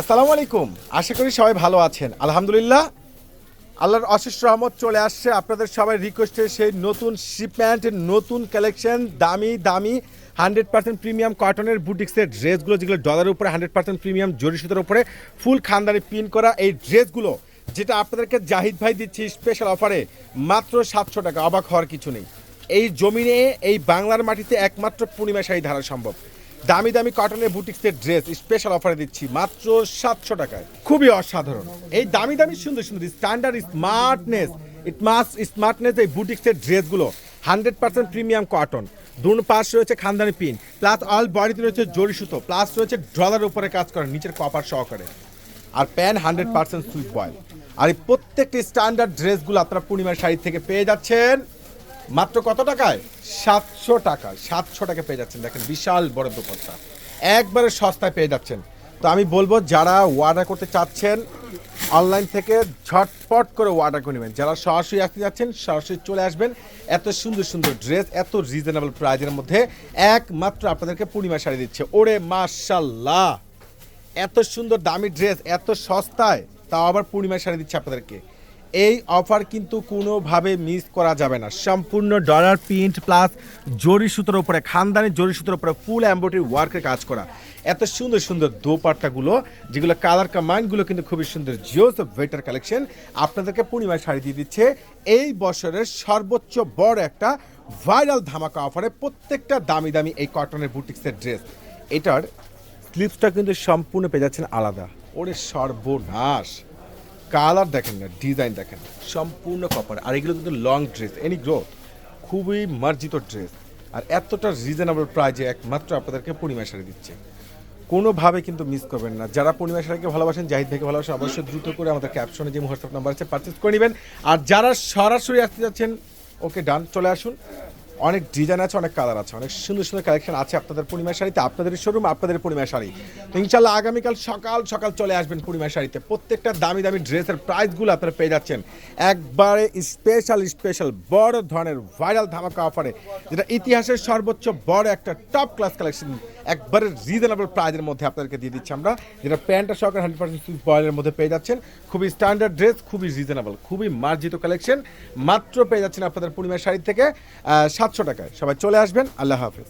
আসসালামু আলাইকুম। আশা করি সবাই ভালো আছেন। আলহামদুলিল্লাহ, আল্লাহর অশেষ রহমত চলে আসছে। আপনাদের সবাই রিকোয়েস্টে সেই নতুন শিপমেন্ট নতুন কালেকশন দামি দামি হান্ড্রেড পার্সেন্ট প্রিমিয়াম কটনের বুটিক্সের ড্রেসগুলো যেগুলো ডলারের উপরে হান্ড্রেড পার্সেন্ট প্রিমিয়াম জরি সুতোর উপরে ফুল খানদানি পিন করা এই ড্রেসগুলো যেটা আপনাদেরকে জাহিদ ভাই দিচ্ছি স্পেশাল অফারে মাত্র সাতশো টাকা। অবাক হওয়ার কিছু নেই। এই জমিনে, এই বাংলার মাটিতে একমাত্র পূর্ণিমা ধারা সম্ভব। দামি দামি কটনের বুটিক্সের ড্রেস স্পেশাল অফারে দিচ্ছি মাত্র সাতশো টাকায়। খুবই অসাধারণ। এই দামি দামি সুন্দর সুন্দর স্ট্যান্ডার্ড স্মার্টনেস ইট মাস স্মার্টনেস এই বুটিক্সের ড্রেসগুলো হান্ড্রেড পার্সেন্ট প্রিমিয়াম কটন দুন পাশ রয়েছে খানদানি পিন প্লাস অল বডিতে রয়েছে জরি সুতো প্লাস রয়েছে ডলার উপরে কাজ করে, নিচের কপার সহকারে। আর প্যান হান্ড্রেড পার্সেন্ট সুইট বয়েল আর এই প্রত্যেকটি স্ট্যান্ডার্ড ড্রেসগুলো আপনারা পূর্ণিমার শাড়ি থেকে পেয়ে যাচ্ছেন মাত্র কত টাকায়? সাতশো টাকা। সাতশো টাকা পেয়ে যাচ্ছেন। দেখেন, বিশাল বড় দোপাট্টা একবারে সস্তায় পেয়ে যাচ্ছেন। তো আমি বলব, যারা অর্ডার করতে চাচ্ছেন অনলাইন থেকে ঝটপট করে অর্ডার করে নেবেন। যারা সরাসরি আসতে যাচ্ছেন, সরাসরি চলে আসবেন। এত সুন্দর সুন্দর ড্রেস এত রিজনেবল প্রাইজের মধ্যে একমাত্র আপনাদেরকে পূর্ণিমা শাড়ি দিচ্ছে। ওরে মাশাল্লাহ এত সুন্দর দামি ড্রেস এত সস্তায়, তাও আবার পূর্ণিমা শাড়ি দিচ্ছে আপনাদেরকে। এই অফার কিন্তু কোনোভাবে মিস করা যাবে না। সম্পূর্ণ ডলার প্রিন্ট প্লাস জরি সুতোর উপরে, খানদানি জরি সুতোর উপরে ফুল এম্ব্রয়ডারি ওয়ার্কের কাজ করা। এত সুন্দর সুন্দর দোপাট্টাগুলো, যেগুলো কালার কামাইনগুলো কিন্তু খুবই সুন্দর জিওস ভেটার কালেকশন আপনাদেরকে পূর্ণিমা শাড়ি দিয়ে দিচ্ছে। এই বছরের সর্বোচ্চ বড় একটা ভাইরাল ধামাকা অফারে প্রত্যেকটা দামি দামি এই কটনের বুটিক্সের ড্রেস এটার স্লিপসটা কিন্তু সম্পূর্ণ পেয়ে যাচ্ছেন আলাদা। ওরে সর্বনাশ! কালার দেখেন না, ডিজাইন দেখেন সম্পূর্ণ কপার আর এগুলো কিন্তু লং ড্রেস এনি গ্রোথ খুবই মার্জিত ড্রেস আর এতটা রিজনেবল প্রাইজে একমাত্র আপনাদেরকে পূর্ণিমা শাড়ি দিচ্ছে। কোনোভাবে কিন্তু মিস করবেন না। যারা পূর্ণিমা শাড়িকে ভালোবাসেন, জাহিদ ভাইকে ভালোবাসেন, অবশ্যই দ্রুত করে আমাদের ক্যাপশনে যে হোয়াটসঅ্যাপ নাম্বার আছে পারচেস করে নেবেন। আর যারা সরাসরি আসতে যাচ্ছেন ওকে ডান চলে আসুন। অনেক ডিজাইন আছে, অনেক কালার আছে, অনেক সুন্দর সুন্দর কালেকশন আছে আপনাদের পূর্ণিমা শাড়িতে, আপনাদের শোরুম আপনাদের পূর্ণিমা শাড়ি। তো ইনশাল্লাহ আগামীকাল সকাল সকাল চলে আসবেন পূর্ণিমা শাড়িতে। প্রত্যেকটা দামি দামি ড্রেসের প্রাইসগুলো আপনারা পেয়ে যাচ্ছেন। একবারে স্পেশাল স্পেশাল বড় ধরনের ভাইরাল ধামাকা অফারে যেটা ইতিহাসের সর্বোচ্চ বড় একটা টপ ক্লাস কালেকশন একবারে রিজনেবল প্রাইজের মধ্যে আপনাদেরকে দিয়ে দিচ্ছি আমরা, যেটা প্যান্টটা সহকারে হান্ড্রেড পার্সেন্ট বয়েলের মধ্যে পেয়ে যাচ্ছেন। খুবই স্ট্যান্ডার্ড ড্রেস খুবই রিজনেবল খুবই মার্জিত কালেকশন মাত্র পেয়ে যাচ্ছেন আপনাদের পূর্ণিমার শাড়ি থেকে সাতশো টাকায়। সবাই চলে আসবেন, আল্লাহ হাফেজ।